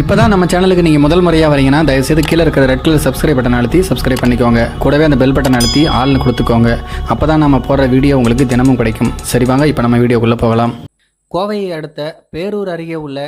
இப்போ தான் நம்ம சேனலுக்கு நீங்கள் முதல் முறையாக வரீங்கன்னா தயவுசெய்து கீழே இருக்கிற ரெட் கலர் சப்ஸ்கிரைப் பட்டன் அழுத்தி சப்ஸ்கிரைப் பண்ணிக்கோங்க. கூடவே அந்த பெல் பட்டன் அழுத்தி ஆள்னு கொடுத்துக்கோங்க. அப்போ தான் நம்ம போடுற வீடியோ உங்களுக்கு தினமும் கிடைக்கும். சரி வாங்க இப்போ நம்ம வீடியோக்குள்ளே போகலாம். கோவையை அடுத்த பேரூர் அருகே உள்ள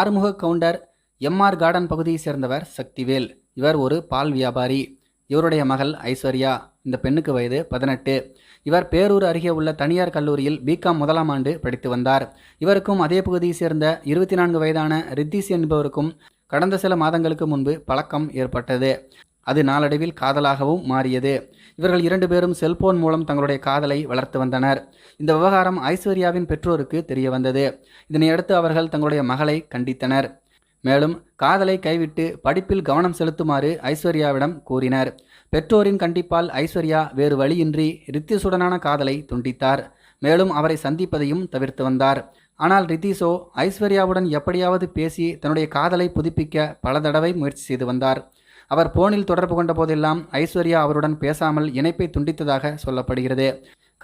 ஆறுமுக கவுண்டர் எம்ஆர் கார்டன் பகுதியை சேர்ந்தவர் சக்திவேல். இவர் ஒரு பால் வியாபாரி. இவருடைய மகள் ஐஸ்வர்யா இந்த பெண்ணுக்கு வயது பதினெட்டு. இவர் பேரூர் அருகே உள்ள தனியார் கல்லூரியில் பிகாம் முதலாம் ஆண்டு படித்து வந்தார். இவருக்கும் அதே பகுதியை சேர்ந்த இருபத்தி நான்கு வயதான ரித்திஸ் என்பவருக்கும் கடந்த சில மாதங்களுக்கு முன்பு பழக்கம் ஏற்பட்டது. அது நாளடைவில் காதலாகவும் மாறியது. இவர்கள் இரண்டு பேரும் செல்போன் மூலம் தங்களுடைய காதலை வளர்த்து வந்தனர். இந்த விவகாரம் ஐஸ்வர்யாவின் பெற்றோருக்கு தெரிய வந்தது. இதனையடுத்து அவர்கள் தங்களுடைய மகளை கண்டித்தனர். மேலும் காதலை கைவிட்டு படிப்பில் கவனம் செலுத்துமாறு ஐஸ்வர்யாவிடம் கூறினர். பெற்றோரின் கண்டிப்பால் ஐஸ்வர்யா வேறு வழியின்றி ரித்திஷுடனான காதலை துண்டித்தார். மேலும் அவரை சந்திப்பதையும் தவிர்த்து வந்தார். ஆனால் ரித்திஸோ ஐஸ்வர்யாவுடன் எப்படியாவது பேசி தன்னுடைய காதலை புதுப்பிக்க பல தடவை முயற்சி செய்து வந்தார். அவர் போனில் தொடர்பு கொண்ட போதெல்லாம் ஐஸ்வர்யா அவருடன் பேசாமல் இணைப்பை துண்டித்ததாக சொல்லப்படுகிறது.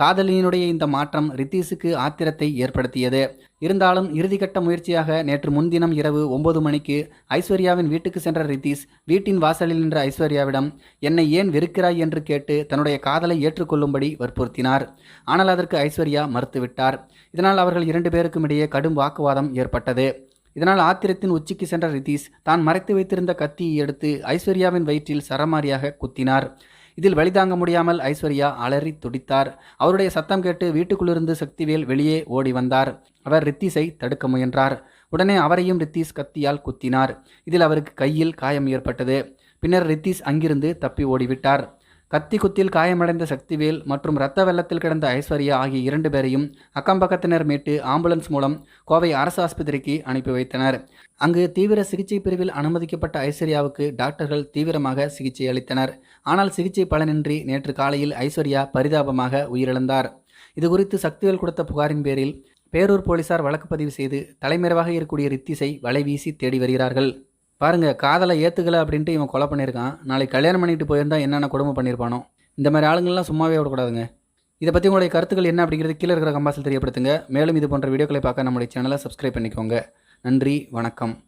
காதலியினுடைய இந்த மாற்றம் ரித்தீஸுக்கு ஆத்திரத்தை ஏற்படுத்தியது. இருந்தாலும் இறுதிக்கட்ட முயற்சியாக நேற்று முன்தினம் இரவு ஒன்பது மணிக்கு ஐஸ்வர்யாவின் வீட்டுக்கு சென்ற ரித்தீஸ் வீட்டின் வாசலில் நின்ற ஐஸ்வர்யாவிடம் என்னை ஏன் வெறுக்கிறாய்? என்று கேட்டு தன்னுடைய காதலை ஏற்றுக்கொள்ளும்படி வற்புறுத்தினார். ஆனால் அதற்கு ஐஸ்வர்யா மறுத்துவிட்டார். இதனால் அவர்கள் இரண்டு பேருக்கும் இடையே கடும் வாக்குவாதம் ஏற்பட்டது. இதனால் ஆத்திரத்தின் உச்சிக்கு சென்ற ரிதீஷ் தான் மறைத்து வைத்திருந்த கத்தியை எடுத்து ஐஸ்வர்யாவின் வயிற்றில் சரமாரியாக குத்தினார். இதில் வழிதாங்க முடியாமல் ஐஸ்வர்யா அலறி துடித்தார். அவருடைய சத்தம் கேட்டு வீட்டுக்குள்ளிருந்து சக்திவேல் வெளியே ஓடி வந்தார். அவர் ரித்தீஸை தடுக்க முயன்றார். உடனே அவரையும் ரித்தீஸ் கத்தியால் குத்தினார். இதில் அவருக்கு கையில் காயம் ஏற்பட்டது. பின்னர் ரித்தீஸ் அங்கிருந்து தப்பி ஓடிவிட்டார். கத்தி குத்தில் காயமடைந்த சக்திவேல் மற்றும் இரத்த வெள்ளத்தில் கிடந்த ஐஸ்வர்யா ஆகிய இரண்டு பேரையும் அக்கம்பக்கத்தினர் மீட்டு ஆம்புலன்ஸ் மூலம் கோவை அரசு ஆஸ்பத்திரிக்கு அனுப்பி வைத்தனர். அங்கு தீவிர சிகிச்சை பிரிவில் அனுமதிக்கப்பட்ட ஐஸ்வர்யாவுக்கு டாக்டர்கள் தீவிரமாக சிகிச்சை அளித்தனர். ஆனால் சிகிச்சை பலனின்றி நேற்று காலையில் ஐஸ்வர்யா பரிதாபமாக உயிரிழந்தார். இதுகுறித்து சக்திவேல் கொடுத்த புகாரின் பேரில் பேரூர் போலீசார் வழக்கு பதிவு செய்து தலைமறைவாக இருக்கக்கூடிய ரித்திசை வலைவீசி தேடி வருகிறார்கள். பாருங்க காதலை ஏற்றுக்கலை அப்படின்ட்டு இவன் கொலை பண்ணியிருக்கான். நாளைக்கு கல்யாணம் பண்ணிட்டு போயிருந்தா என்னென்ன கொடுமை பண்ணியிருப்பானோ. இந்த மாதிரி ஆளுங்கள்லாம் சும்மாவே விடக்கூடாதுங்க. இதை பற்றி உங்களுடைய கருத்துக்கள் என்ன அப்படிங்கிறது கீழே இருக்கிற கம்பாசில் தெரியப்படுத்துங்க. மேலும் இது போன்ற வீடியோக்களை பார்க்க நம்முடைய சேனலை சப்ஸ்கிரைப் பண்ணிக்கோங்க. நன்றி வணக்கம்.